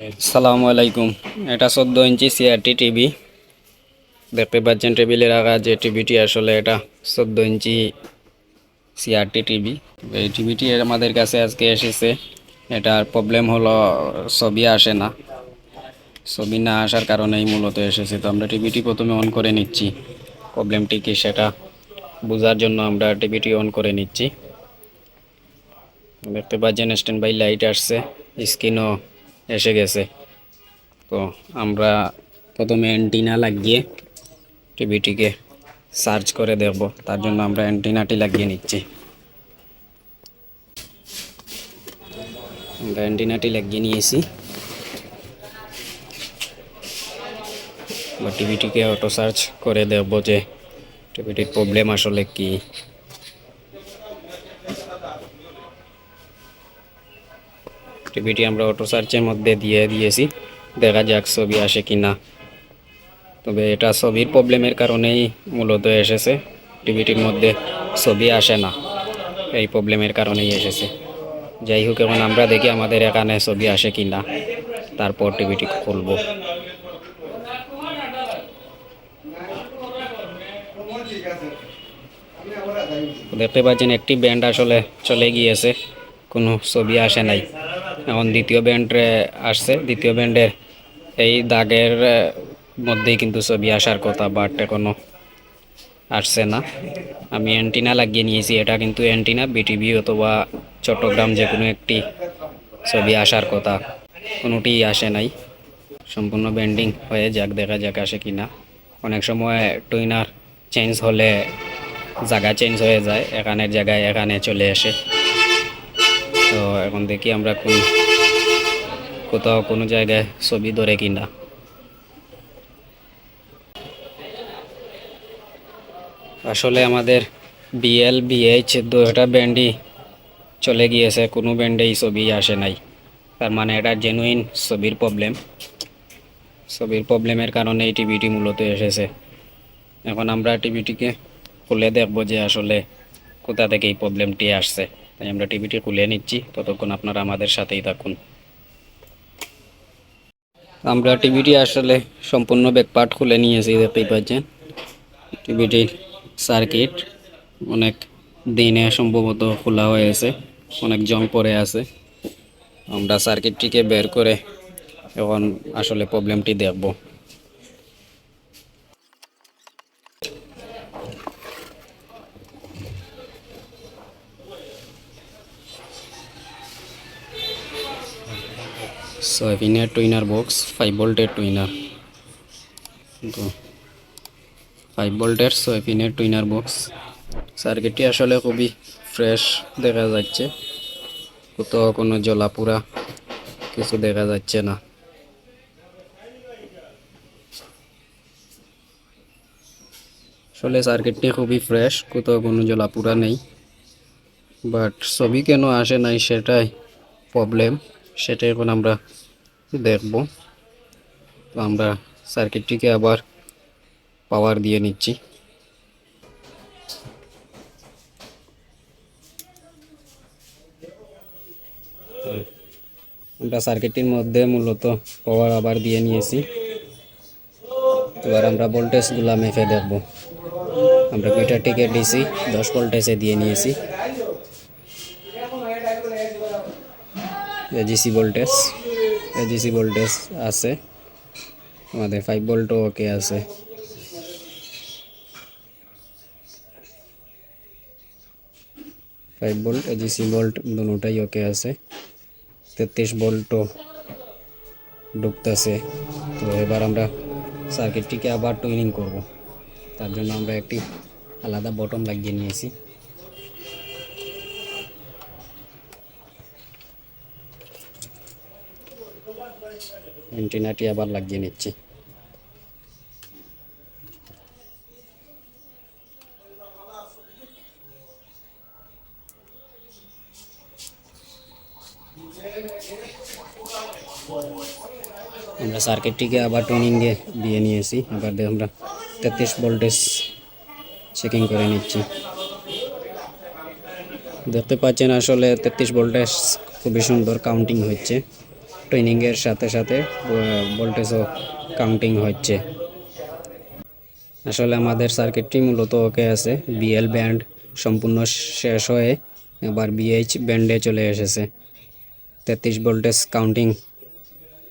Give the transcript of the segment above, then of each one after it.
সালামু আলাইকুম। এটা চোদ্দ ইঞ্চি সিআরটি টিভি দেখতে পাচ্ছেন টেবিলে রাখা যে টিভিটি আসলে এটা চোদ্দ ইঞ্চি সিআরটি টিভি এই টিভিটি আমাদের কাছে আজকে এসেছে। এটার প্রবলেম হলো ছবি আসে না। ছবি না আসার কারণেই মূলত এসেছে। তো আমরা টিভিটি প্রথমে অন করে নিচ্ছি। প্রবলেমটি কি সেটা বোঝার জন্য আমরা টিভিটি অন করে নিচ্ছি। দেখতে পাচ্ছেন স্ট্যান্ড বাই লাইট আসছে স্ক্রিনও এসে গেছে। তো আমরা প্রথমে অ্যান্টিনা লাগিয়ে টিভিটিকে সার্চ করে দেখব। তার জন্য আমরা অ্যান্টিনাটি লাগিয়ে নিচ্ছি। আমরা অ্যান্টিনাটি লাগিয়ে নিয়েছি। বা টিভিটিকে অটো সার্চ করে দেখব যে টিভিটির প্রবলেম আসলে কী। টিভিটি আমরা অটো সার্চের মধ্যে দিয়ে দিয়েছি। দেখা যাক ছবি আসে কি না তবে এটা ছবির প্রবলেমের কারণেই মূলত এসেছে। টিভিটির মধ্যে ছবি আসে না। এই প্রবলেমের কারণেই এসেছে। যাই হোক, এখন আমরা দেখি আমাদের এখানে ছবি আসে কি না তারপর টিভিটি খুলবো। দেখতে পাচ্ছেন, একটি ব্যান্ড আসলে চলে গিয়েছে। কোনো ছবি আসে নাই। এখন দ্বিতীয় ব্যান্ডে আসছে। দ্বিতীয় ব্যান্ডের এই দাগের মধ্যেই কিন্তু ছবি আসার কথা বাট এখনও আসছে না। আমি অ্যান্টিনা লাগিয়ে নিয়েছি, এটা কিন্তু অ্যান্টিনা বিটিভি অথবা চট্টগ্রাম যে কোনো একটি ছবি আসার কথা। কোনোটি আসে নাই। সম্পূর্ণ ব্যান্ডিং হয়ে যাক, দেখা যাক আসে কি না অনেক সময় টুইনার চেঞ্জ হলে জায়গা চেঞ্জ হয়ে যায়, এখানের জায়গায় এখানে চলে আসে। তো এখন দেখি আমরা কোন কোথাও কোনো জায়গায় ছবি ধরে কিনা। আসলে আমাদের বিএল বিএইচ দুটা ব্যান্ডই চলে গিয়েছে, কোনো ব্যান্ডেই ছবি আসে নাই। তার মানে এটা জেনুইন ছবির প্রবলেম ছবির প্রবলেমের কারণে এই টিভিটি মূলত এসেছে। এখন আমরা টিভিটিকে খুলে দেখব যে আসলে কোথা থেকে এই প্রবলেমটি আসছে। তাই আমরা টিভিটি খুলে নিচ্ছি। ততক্ষণ আপনারা আমাদের সাথেই থাকুন। আমরা টিভিটি আসলে সম্পূর্ণ ব্যাকপার্ট খুলে নিয়েছি, দেখতেই পাচ্ছেন। টিভিটির সার্কিট অনেক দিনে সম্ভবত খোলা হয়েছে অনেক জং পড়ে আছে। আমরা সার্কিটটিকে বের করে এখন আসলে প্রবলেমটি দেখব। ছয় পিনের টুইনার বক্স ফাইভ ভোল্টের টুইনার তো ফাইভ ভোল্টের ছয় পিনের টুইনার বক্স সার্কিটটি আসলে খুবই ফ্রেশ দেখা যাচ্ছে। কোথাও কোনো জলাপুরা কিছু দেখা যাচ্ছে না। আসলে সার্কিটটি খুবই ফ্রেশ কোথাও কোনো জলাপুরা নেই। বাট ছবি কেন আসে নাই সেটাই প্রবলেম সেটা এখন আমরা দেখব। তো আমরা সার্কিটটিকে আবার পাওয়ার দিয়ে নিচ্ছি। আমরা সার্কিটটির মধ্যে মূলত পাওয়ার আবার দিয়ে নিয়েছি। এবার আমরা ভোল্টেজগুলো মেপে দেখব। আমরা মিটারটিকে ডিসি দশ ভোল্টেজে দিয়ে নিয়েছি। এজিসি ভোল্টেজ এজিসি ভোল্টেজ আছে। আমাদের ফাইভ ভোল্টও ওকে আছে। ফাইভ ভোল্ট এজিসি ভোল্ট দুটাই ওকে আছে। তেত্রিশ ভোল্টও ঢুকতেছে। তো এবার আমরা সার্কিটটিকে আবার টুইনিং করব। তার জন্য আমরা একটি আলাদা বটন লাগিয়ে নিয়েছি। অ্যান্টিনাটি আবার লাগিয়ে নিচ্ছি। আমরা সার্কিটটিকে আবার টুনিং দিয়ে নিয়েছি। দিয়ে আমরা তেত্রিশ ভোল্টেজ চেকিং করে নিচ্ছি। দেখতে পাচ্ছেন আসলে তেত্রিশ ভোল্টেজ খুবই সুন্দর কাউন্টিং হচ্ছে। ট্রেনিংয়ের সাথে সাথে ভোল্টেজও কাউন্টিং হচ্ছে। আসলে আমাদের সার্কিটটি মূলত ওকে আছে বিএল ব্যান্ড সম্পূর্ণ শেষ হয়ে এবার বিএইচ ব্যান্ডে চলে এসেছে। তেত্রিশ ভোল্টেজ কাউন্টিং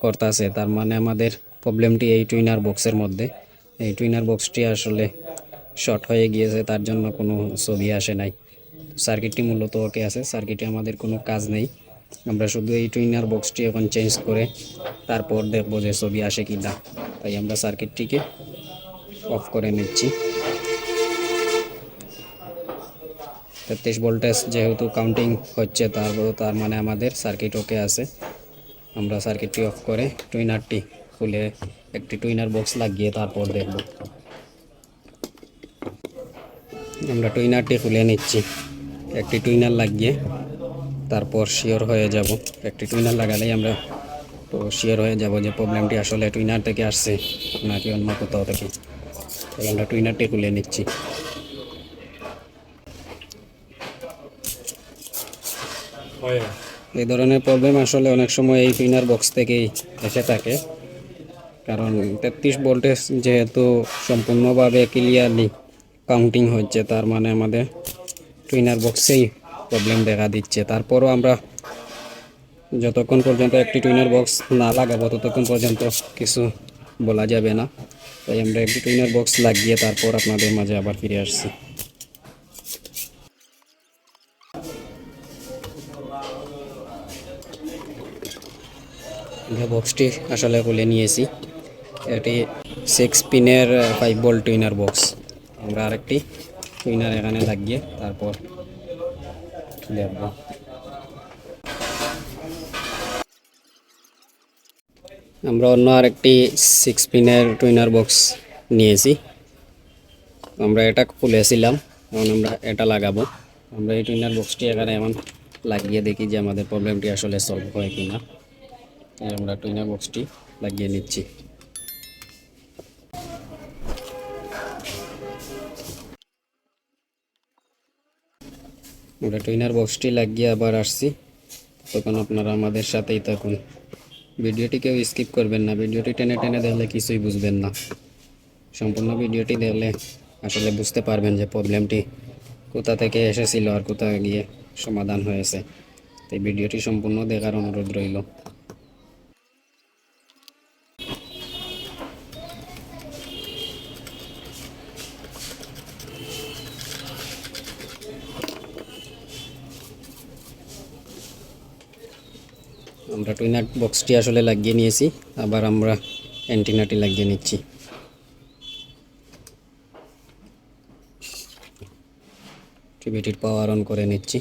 করতেছে, তার মানে আমাদের প্রবলেমটি এই টুইনার বক্সের মধ্যে। এই টুইনার বক্সটি আসলে শর্ট হয়ে গিয়েছে, তার জন্য কোনো ছবি আসে নাই। সার্কিটটি মূলত ওকে আছে সার্কিটে আমাদের কোনো কাজ নেই। আমরা শুধু এই টুইনার বক্সটি এখন চেঞ্জ করে তারপর দেখব যে ছবি আসে কি না। তাই আমরা সার্কিটটিকে অফ করে নিচ্ছি। তেত্রিশ ভোল্টেজ যেহেতু কাউন্টিং হচ্ছে তার তার মানে আমাদের সার্কিট ওকে আছে। আমরা সার্কিটটি অফ করে টুইনারটি খুলে একটি টুইনার বক্স লাগিয়ে তারপর দেখব। আমরা টুইনারটি খুলে নিচ্ছি। একটি টুইনার লাগিয়ে তারপর শিওর হয়ে যাব। একটি টুইনার লাগালেই আমরা তো শিওর হয়ে যাব যে প্রবলেমটি আসলে টুইনার থেকে আসছে নাকি অন্য কোথাও থেকে। তাই আমরা টুইনারটি খুলে নিচ্ছি। এই ধরনের প্রবলেম আসলে অনেক সময় এই টুইনার বক্স থেকেই এসে থাকে। কারণ তেত্রিশ ভোল্টেজ যেহেতু সম্পূর্ণভাবে ক্লিয়ারলি কাউন্টিং হচ্ছে, তার মানে আমাদের টুইনার বক্সেই প্রবলেম দেখা দিচ্ছে। তারপরও আমরা যতক্ষণ পর্যন্ত একটি টুইনার বক্স না লাগাবো, ততক্ষণ পর্যন্ত কিছু বলা যাবে না। তাই আমরা একটি টুইনার বক্স লাগিয়ে তারপর আপনাদের মাঝে আবার ফিরে আসছি। বক্সটি আসলে খুলে নিয়েছি। এটি সিক্স পিনের ফাইভ বল টুইনার বক্স আমরা আরেকটি টুইনার এখানে লাগিয়ে তারপর দেখব আমরা। অন্য আরেকটি সিক্স পিনের টুইনার বক্স নিয়েছি। আমরা এটা খুলেছিলাম, এখন আমরা এটা লাগাবো। আমরা এই টুইনার বক্সটি এখানে এমন লাগিয়ে দেখি যে আমাদের প্রবলেমটি আসলে সলভ হয় কি না আমরা টুইনার বক্সটি লাগিয়ে নিচ্ছি। আমরা টুইনার বক্সটি লাগিয়ে আবার আসছি। তখন আপনারা আমাদের সাথেই থাকুন। ভিডিওটি কেউ স্কিপ করবেন না। ভিডিওটি টেনে টেনে দেখলে কিছুই বুঝবেন না। সম্পূর্ণ ভিডিওটি দেখলে আসলে বুঝতে পারবেন যে প্রবলেমটি কোথা থেকে এসেছিল আর কোথায় গিয়ে সমাধান হয়েছে। তাই ভিডিওটি সম্পূর্ণ দেখার অনুরোধ রইল। আমরা টুইনাট বক্সটি আসলে লাগিয়ে নিয়েছি, আবার আমরা অ্যান্টিনাটি লাগিয়ে নিচ্ছি। টিভিটির পাওয়ার অন করে নিচ্ছি।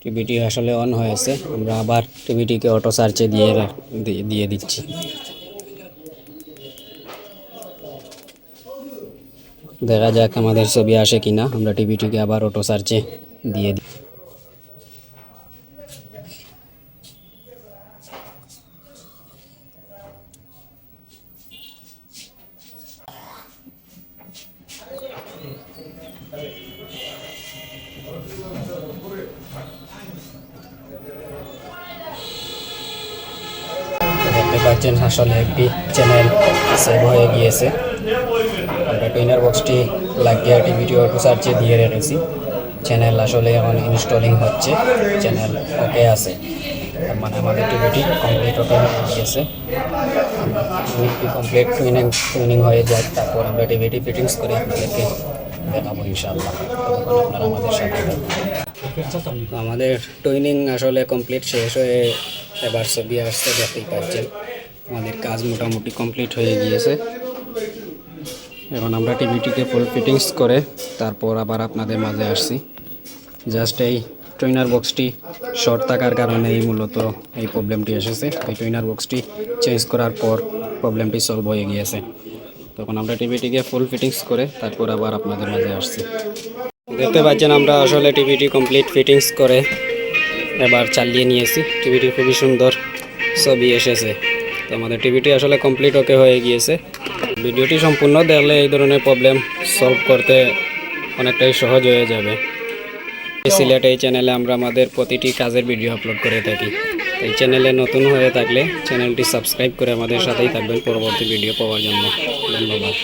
টিভিটি আসলে অন হয়েছে, আমরা আবার টিভিটিকে অটো সার্চে দিয়ে দিয়ে- দিয়ে দিচ্ছি। দেখা যাক আমাদের ছবি আসে কিনা। আমরা টিভিটিকে আবার অটো সার্চে দিয়ে দিই দেখতে আসলে একটি চ্যানেল সেভ হয়ে গিয়েছে। টুইনার বক্সটি লাগিয়ে টিভিটি অটো সার্চে দিয়ে রেখেছি। চ্যানেল আসলে এখন ইনস্টলিং হচ্ছে। চ্যানেল ওকে আছে। মানে আমাদের টিভিটি কমপ্লিট ওকে হয়ে গিয়েছে। টিভিটি কমপ্লিট টুইনিং টুইনিং হয়ে যায় তারপর আমরা টিভিটি ফিটিংস করে আপনাদেরকে দেখাবো ইনশাআল্লাহ। আপনারা আমাদের সাথে আমাদের টুইনিং আসলে কমপ্লিট শেষ হয়ে এবার ছবি আসতে দেখতেই পাচ্ছেন। আমাদের কাজ মোটামুটি কমপ্লিট হয়ে গিয়েছে। এখন আমরা টিভিটিকে ফুল ফিটিংস করে তারপর আবার আপনাদের মাঝে আসছি। জাস্ট এই টুইনার বক্সটি শর্ট থাকার কারণে এই মূলত এই প্রবলেমটি এসেছে। এই টুইনার বক্সটি চেঞ্জ করার পর প্রবলেমটি সলভ হয়ে গিয়েছে। তখন আমরা টিভিটিকে ফুল ফিটিংস করে তারপর আবার আপনাদের মাঝে আসছি। দেখতে পাচ্ছেন আমরা আসলে টিভিটি কমপ্লিট ফিটিংস করে এবার চালিয়ে নিয়েছি। টিভিটি খুবই সুন্দর ছবি এসেছে। তো আমাদের টিভিটি আসলে কমপ্লিট ওকে হয়ে গিয়েছে। ভিডিওটি সম্পূর্ণ দেখলে এই ধরনের প্রবলেম সলভ করতে অনেকটাই সহজ হয়ে যাবে। সিলেট এই চ্যানেলে আমরা আমাদের প্রতিটি কাজের ভিডিও আপলোড করে থাকি। এই চ্যানেলে নতুন হয়ে থাকলে চ্যানেলটি সাবস্ক্রাইব করে আমাদের সাথেই থাকবেন পরবর্তী ভিডিও পাওয়ার জন্য। ধন্যবাদ।